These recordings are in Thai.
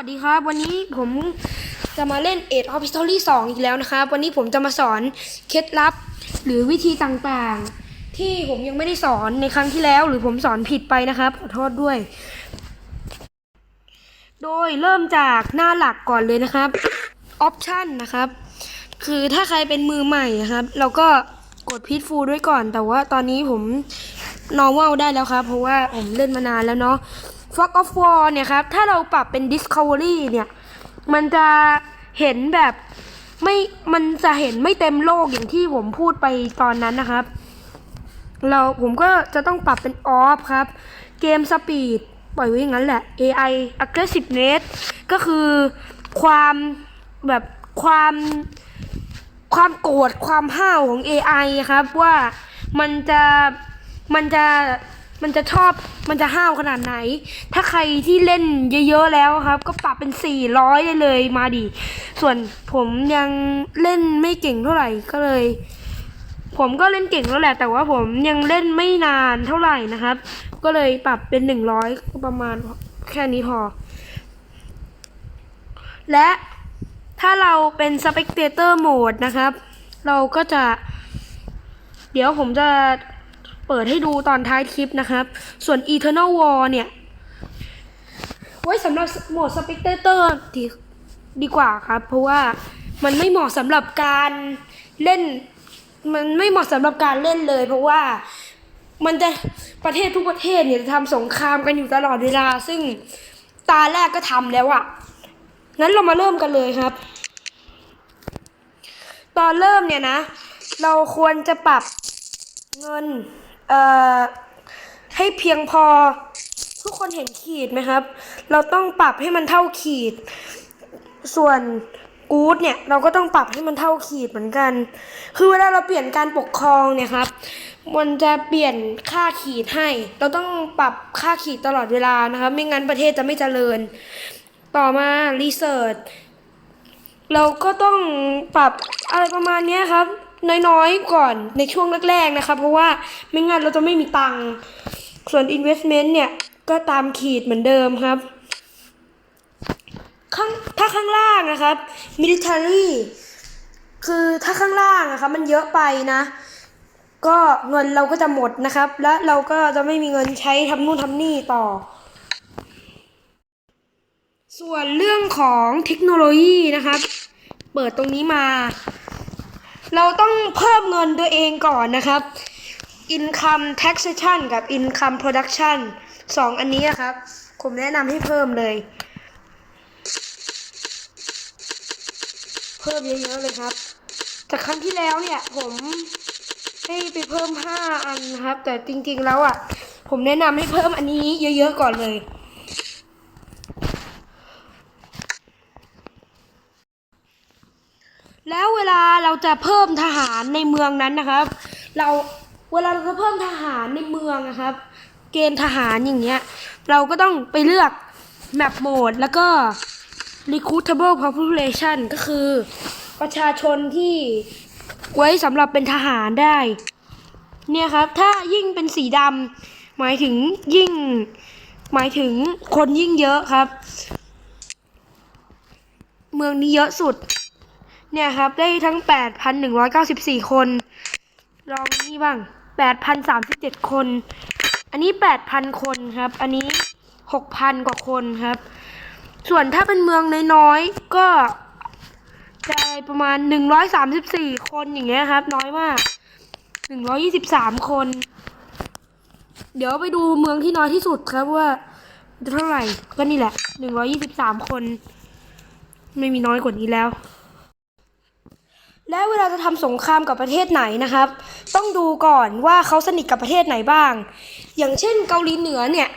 วัสดีครับ วันนี้ผมจะมาเล่น Age of History 2อีกแล้วนะครับ วันนี้ผมจะมาสอนเคล็ดลับ หรือวิธีต่างๆ ที่ผมยังไม่ได้สอนในครั้งที่แล้ว หรือผมสอนผิดไปนะครับขอโทษด้วย โดยเริ่มจากหน้าหลักก่อนเลยนะครับ Option นะครับ คือถ้าใครเป็นมือใหม่นะครับ เราก็กดพิทฟูด้วยก่อน แต่ว่าตอนนี้ผม normal ได้แล้วครับ เพราะว่าผมเล่นมานานแล้วเนาะ Fog of War เนี่ยครับ ถ้าเราปรับเป็น Discovery เนี่ย มันจะเห็นแบบไม่ มันจะเห็นไม่เต็มโลกอย่างที่ผมพูดไปตอนนั้นนะครับ เราผมก็จะต้องปรับเป็น off ครับ เกมสปีดปล่อยไว้อย่างนั้นแหละ AI aggressiveness ก็คือความแบบความความโกรธความห้าวของ AI ครับว่ามันจะมันจะ มันจะชอบมันจะห้าวขนาดไหน ถ้าใครที่เล่นเยอะๆแล้วครับ ก็ปรับเป็น 400 ได้เลยมาดิส่วนผมยังเล่นไม่เก่งเท่าไหร่ก็เลย ผมก็เล่นเก่งแล้วแหละ แต่ว่าผมยังเล่นไม่นานเท่าไหร่นะครับ ก็เลยปรับเป็นหนึ่งร้อยประมาณแค่นี้พอ และถ้าเราเป็น spectator mode นะครับ เราก็จะ เดี๋ยวผมจะ เปิดให้ดูตอนท้ายคลิปนะครับ ส่วน eternal war เนี่ย ไว้สำหรับโหมด spectator ดีดีกว่าครับ เพราะว่ามันไม่เหมาะสำหรับการเล่น มันไม่เหมาะสำหรับการเล่นเลย เพราะว่ามันจะประเทศทุกประเทศเนี่ยจะทำสงครามกันอยู่ตลอดเวลา ซึ่งตาแรกก็ทำแล้วอะ่ะงั้นเรามาเริ่มกันเลยครับ ตอนเริ่มเนี่ยนะ เราควรจะปรับเงิน เอ่อให้เพียงพอ ทุกคนเห็นขีดไหมครับ เราต้องปรับให้มันเท่าขีด ส่วนกู๊ดเนี่ยเราก็ต้องปรับให้มันเท่าขีดเหมือนกัน คือเวลาเราเปลี่ยนการปกครองเนี่ยครับ มันจะเปลี่ยนค่าขีดให้ เราต้องปรับค่าขีดตลอดเวลานะครับ ไม่งั้นประเทศจะไม่เจริญ ต่อมารีเสิร์ชเราก็ต้องปรับอะไรประมาณนี้ครับ น้อยๆก่อนในช่วงแรกๆนะครับ เพราะว่าไม่งั้นเราจะไม่มีตังค์ส่วน investment เนี่ย ก็ตามขีดเหมือนเดิมครับข้างถ้าข้างล่างนะครับ military คือถ้าข้างล่างนะครับ มันเยอะไปนะ ก็เงินเราก็จะหมดนะครับ และเราก็จะไม่มีเงินใช้ทำนู่นทำนี่ต่อ ส่วนเรื่องของเทคโนโลยีนะครับ เปิดตรงนี้มา เราต้องเพิ่มเงินตัวเองก่อนนะครับ income taxation กับ income production สองอันนี้ครับ ผมแนะนำให้เพิ่มเลย เพิ่มเยอะๆเลยครับ จากครั้งที่แล้วเนี่ย ผมให้ไปเพิ่มห้าอันครับ แต่จริงๆแล้วอะ ผมแนะนำให้เพิ่มอันนี้เยอะๆก่อนเลย แล้ว เวลาเราจะเพิ่มทหารในเมืองนั้นนะครับ เราเวลาเราจะเพิ่มทหารในเมืองนะครับ เกณฑ์ทหารอย่างเงี้ย เราก็ต้องไปเลือก map mode แล้วก็ recruitable population ก็คือ ประชาชนที่ไว้สำหรับเป็นทหารได้ เนี่ยครับ ถ้ายิ่งเป็นสีดำหมายถึงยิ่ง หมายถึงคนยิ่งเยอะครับ เมืองนี้เยอะสุด เนี่ยครับได้ทั้ง 8,194 คน ลองนี่บ้าง 8,037 คน อันนี้ 8,000 คนครับ อันนี้ 6,000 กว่าคนครับ ส่วนถ้าเป็นเมืองน้อยๆ ก็จะประมาณ 134 คนอย่างเงี้ยครับ น้อยมาก 123 คน เดี๋ยวไปดูเมืองที่น้อยที่สุดครับว่าเท่าไหร่ก็นี่แหละ 123 คน ไม่มีน้อยกว่านี้แล้ว และเวลาจะทำสงครามกับประเทศไหนนะครับ ต้องดูก่อนว่าเขาสนิทกับประเทศไหนบ้าง อย่างเช่นเกาหลีเหนือเนี่ย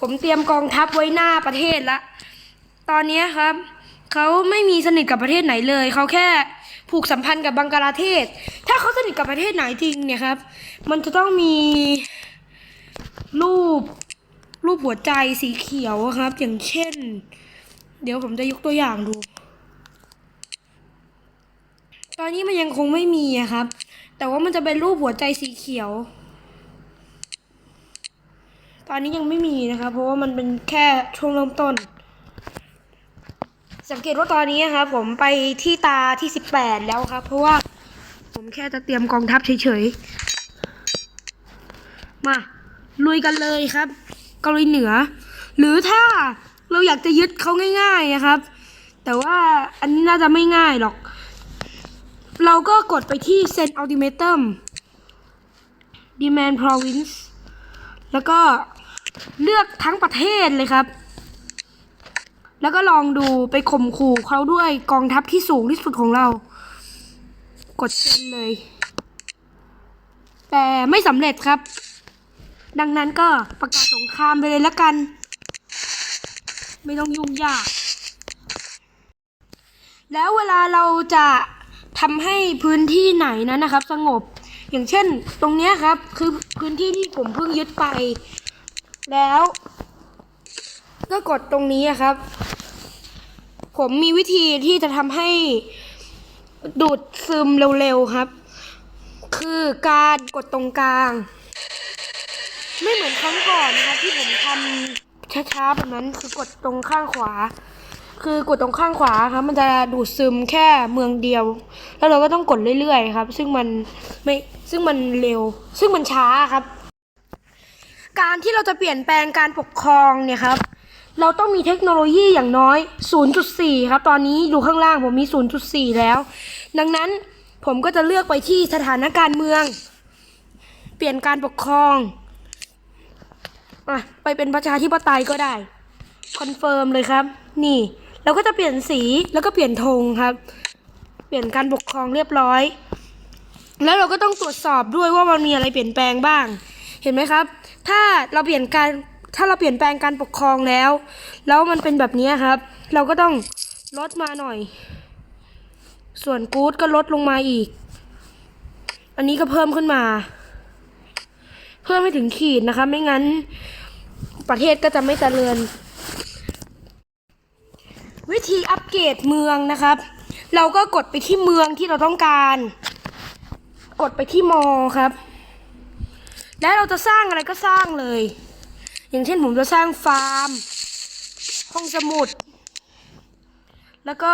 ผมเตรียมกองทัพไว้หน้าประเทศละ ตอนนี้ครับเขาไม่มีสนิทกับประเทศไหนเลย เขาแค่ผูกสัมพันธ์กับบังกลาเทศ ถ้าเขาสนิทกับประเทศไหนจริงเนี่ยครับ มันจะต้องมีรูปรูปหัวใจสีเขียวครับ อย่างเช่น เดี๋ยวผมจะยกตัวอย่างดู ตอนนี้มันยังคงไม่มีอะครับ แต่ว่ามันจะเป็นรูปหัวใจสีเขียว ตอนนี้ยังไม่มีนะครับ เพราะว่ามันเป็นแค่ช่วงเริ่มต้น สังเกตว่าตอนนี้ครับ ผมไปที่ตาที่สิบแปดแล้วครับ เพราะว่าผมแค่จะเตรียมกองทัพเฉยๆ มาลุยกันเลยครับเกาหลีเหนือ หรือถ้าเราอยากจะยึดเขาง่าย ๆนะครับ แต่ว่าอันนี้น่าจะไม่ง่ายหรอก เราก็กดไปที่ Send Ultimatum Demand Province แล้วก็เลือกทั้งประเทศเลยครับ แล้วก็ลองดูไปข่มขู่เขาด้วยกองทัพที่สูงที่สุดของเรา กดเซ็นเลย แต่ไม่สำเร็จครับ ดังนั้นก็ประกาศสงครามไปเลยละกัน ไม่ต้องยุ่งยาก แล้วเวลาเราจะ ทำให้พื้นที่ไหนนั้นนะครับ สงบ อย่างเช่น ตรงเนี้ยครับ คือพื้นที่ที่ผมเพิ่งยึดไป แล้ว ก็กดตรงนี้ครับ ผมมีวิธีที่จะทำให้ดูดซึมเร็วๆครับ คือการกดตรงกลาง ไม่เหมือนครั้งก่อนนะครับที่ผมทำช้าๆแบบนั้นคือกดตรงข้างขวา คือกดตรงข้างขวาครับ มันจะดูดซึมแค่เมืองเดียว แล้วเราก็ต้องกดเรื่อยๆครับ ซึ่งมันไม่ซึ่งมันเร็ว ซึ่งมันช้าครับ การที่เราจะเปลี่ยนแปลงการปกครองเนี่ยครับ เราต้องมีเทคโนโลยีอย่างน้อย 0.4 ครับ ตอนนี้ดูข้างล่างผมมี 0.4 แล้ว ดังนั้นผมก็จะเลือกไปที่สถานการณ์เมือง เปลี่ยนการปกครองอะไปเป็นประชาธิปไตยก็ได้ คอนเฟิร์มเลยครับ นี่ เราก็จะเปลี่ยนสีแล้วก็เปลี่ยนธงครับ เปลี่ยนการปกครองเรียบร้อย แล้วเราก็ต้องตรวจสอบด้วยว่ามันมีอะไรเปลี่ยนแปลงบ้าง เห็นไหมครับ ถ้าเราเปลี่ยนการถ้าเราเปลี่ยนแปลงการปกครองแล้ว แล้วมันเป็นแบบนี้ครับ เราก็ต้องลดมาหน่อย ส่วนกู๊ดก็ลดลงมาอีก อันนี้ก็เพิ่มขึ้นมา เพิ่มไม่ถึงขีดนะคะ ไม่งั้นประเทศก็จะไม่เจริญ วิธีอัปเกรดเมืองนะครับ เราก็กดไปที่เมืองที่เราต้องการ กดไปที่มอครับ แล้วเราจะสร้างอะไรก็สร้างเลย อย่างเช่นผมจะสร้างฟาร์ม ห้องสมุด แล้วก็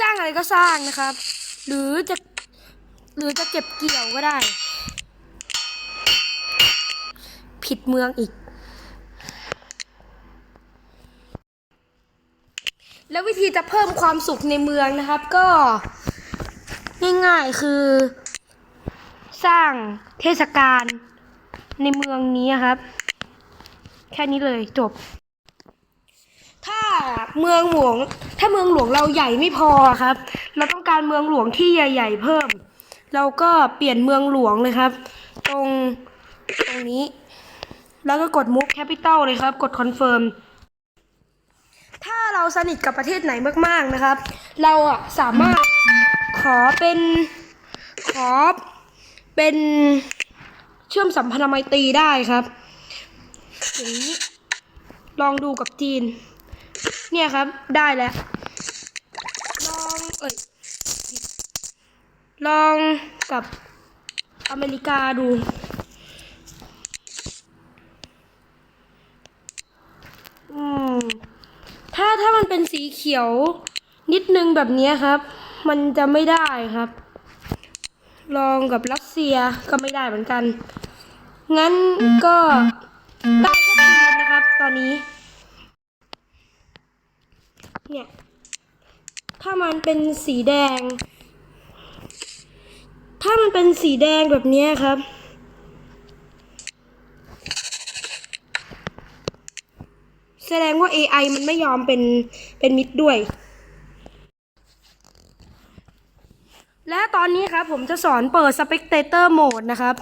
สร้างอะไรก็สร้างนะครับ หรือจะหรือจะเก็บเกี่ยวก็ได้ ผิดเมืองอีก แล้ววิ ธีจะเพิ่มความสุขในเมืองนะครับ ก็ง่ายๆคือ สร้างเทศกาลในเมืองนี้ครับ แค่นี้เลยจบ ถ้าเมืองหลวง ถ้าเมืองหลวงเราใหญ่ไม่พอครับ เราต้องการเมืองหลวงที่ใหญ่ ๆ เพิ่ม เราก็เปลี่ยนเมืองหลวงเลยครับ ตรงตรงนี้ แล้วก็กด move capital เลยครับ กด confirm เราสนิทกับประเทศไหนมาก ๆนะครับ เราอะสามารถขอเป็นขอเป็นเชื่อมสัมพันธไมตรีได้ครับอย่างนี้ลองดูกับจีน เนี่ยครับได้แล้ว ลองเอ้ยลองกับอเมริกาดู อืม ถ้าถ้า มันเป็นสีเขียว นิดนึงแบบนี้ครับ มันจะไม่ได้ครับ ลองกับรัสเซียก็ไม่ได้เหมือนกัน งั้นก็ได้แค่จีนนะครับ ตอนนี้ เนี่ย ถ้ามันเป็นสีแดง ถ้ามันเป็นสีแดงแบบนี้ครับ แสดงว่า AI มันไม่ยอมเป็นเป็นมิตรด้วย และตอนนี้ครับผมจะสอนเปิด Spectator Mode นะครับ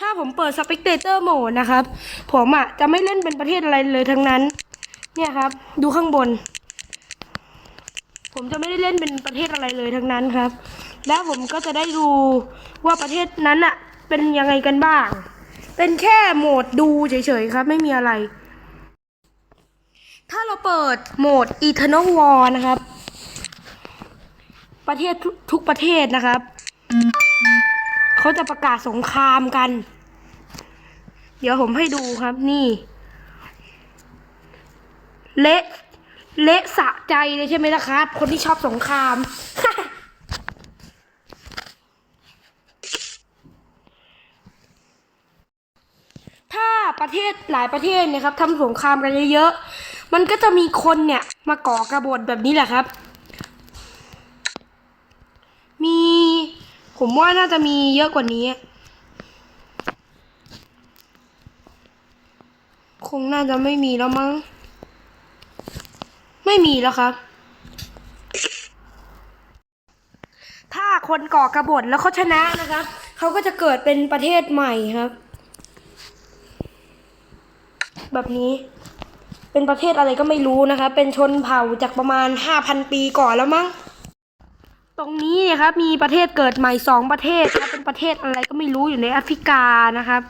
ถ้าผมเปิด Spectator Mode นะครับ ผมอะจะไม่เล่นเป็นประเทศอะไรเลยทั้งนั้น เนี่ยครับ ดูข้างบน ผมจะไม่ได้เล่นเป็นประเทศอะไรเลยทั้งนั้นครับ แล้วผมก็จะได้ดูว่าประเทศนั้นอะเป็นยังไงกันบ้าง เป็นแค่โหมดดูเฉยๆครับ ไม่มีอะไร ถ้าเราเปิดโหมด Eternal War นะครับ ประเทศทุกประเทศนะครับ เขาจะประกาศสงครามกัน เดี๋ยวผมให้ดูครับนี่ เละเละสะใจเลยใช่ไหมล่ะครับ คนที่ชอบสงคราม ถ้า ประเทศหลายประเทศเนี่ยครับทำสงครามกันเยอะๆมันก็จะมีคนเนี่ยมาก่อกระบฏแบบนี้แหละครับ มี ผมว่าน่าจะมีเยอะกว่านี้ คงน่าจะไม่มีแล้วมั้ง ไม่มีแล้วครับถ้าคนก่อกระบฏแล้วเขาชนะนะครับ เขาก็จะเกิดเป็นประเทศใหม่ครับ แบบนี้ เป็นประเทศอะไรก็ไม่รู้นะคะ เป็นชนเผ่าจากประมาณห้าพันปีก่อนแล้วมั้ง ตรงนี้เนี่ยครับมีประเทศเกิดใหม่สองประเทศครับเป็นประเทศอะไรก็ไม่รู้อยู่ในแอฟริกานะครับ